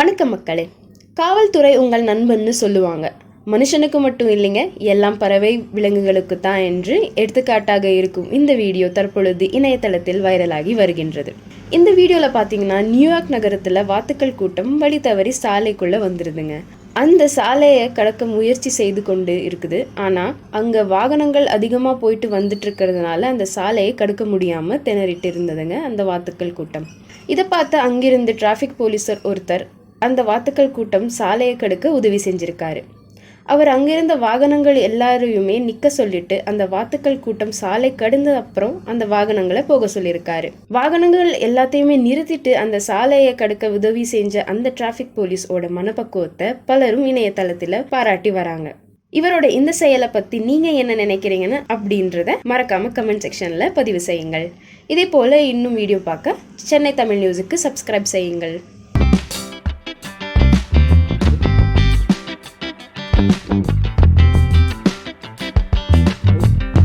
வணக்கம் மக்களே. காவல்துறை உங்கள் நண்பன்னு சொல்லுவாங்க. மனுஷனுக்கு மட்டும் இல்லைங்க எல்லாம் பறவை விலங்குகளுக்கு தான் என்று எடுத்துக்காட்டாக இருக்கும் இந்த வீடியோ தற்பொழுது இணையதளத்தில் வைரலாகி வருகின்றது. இந்த வீடியோவில் பார்த்தீங்கன்னா நியூயார்க் நகரத்தில் வாத்துக்கள் கூட்டம் வழி தவறி சாலைக்குள்ளே வந்துருதுங்க அந்த சாலையை கடக்க முயற்சி செய்து கொண்டு இருக்குது. ஆனால் அங்கே வாகனங்கள் அதிகமாக போயிட்டு வந்துட்டு இருக்கிறதுனால அந்த சாலையை கடக்க முடியாமல் திணறிட்டு இருந்ததுங்க அந்த வாத்துக்கள் கூட்டம். இதை பார்த்து அங்கிருந்து டிராஃபிக் போலீஸர் ஒருத்தர் அந்த வாத்துக்கள் கூட்டம் சாலையை கடுக்க உதவி செஞ்சிருக்காரு. அவர் அங்கிருந்த வாகனங்கள் எல்லாரையுமே நிற்க சொல்லிட்டு அந்த வாத்துக்கள் கூட்டம் சாலை கடந்த அப்புறம் அந்த வாகனங்களை போக சொல்லியிருக்காரு வாகனங்கள் எல்லாத்தையுமே நிறுத்திட்டு அந்த சாலையை கடக்க உதவி செஞ்ச அந்த டிராஃபிக் போலீஸோட மனப்பக்குவத்தை பலரும் இணையதளத்தில் பாராட்டி வராங்க. இவரோட இந்த செயலை பத்தி நீங்க என்ன நினைக்கிறீங்கன்னு அப்படின்றத மறக்காம கமெண்ட் செக்ஷன்ல பதிவு செய்யுங்கள். இதே போல இன்னும் வீடியோ பார்க்க சென்னை தமிழ் நியூஸுக்கு சப்ஸ்கிரைப் செய்யுங்கள். Thank you.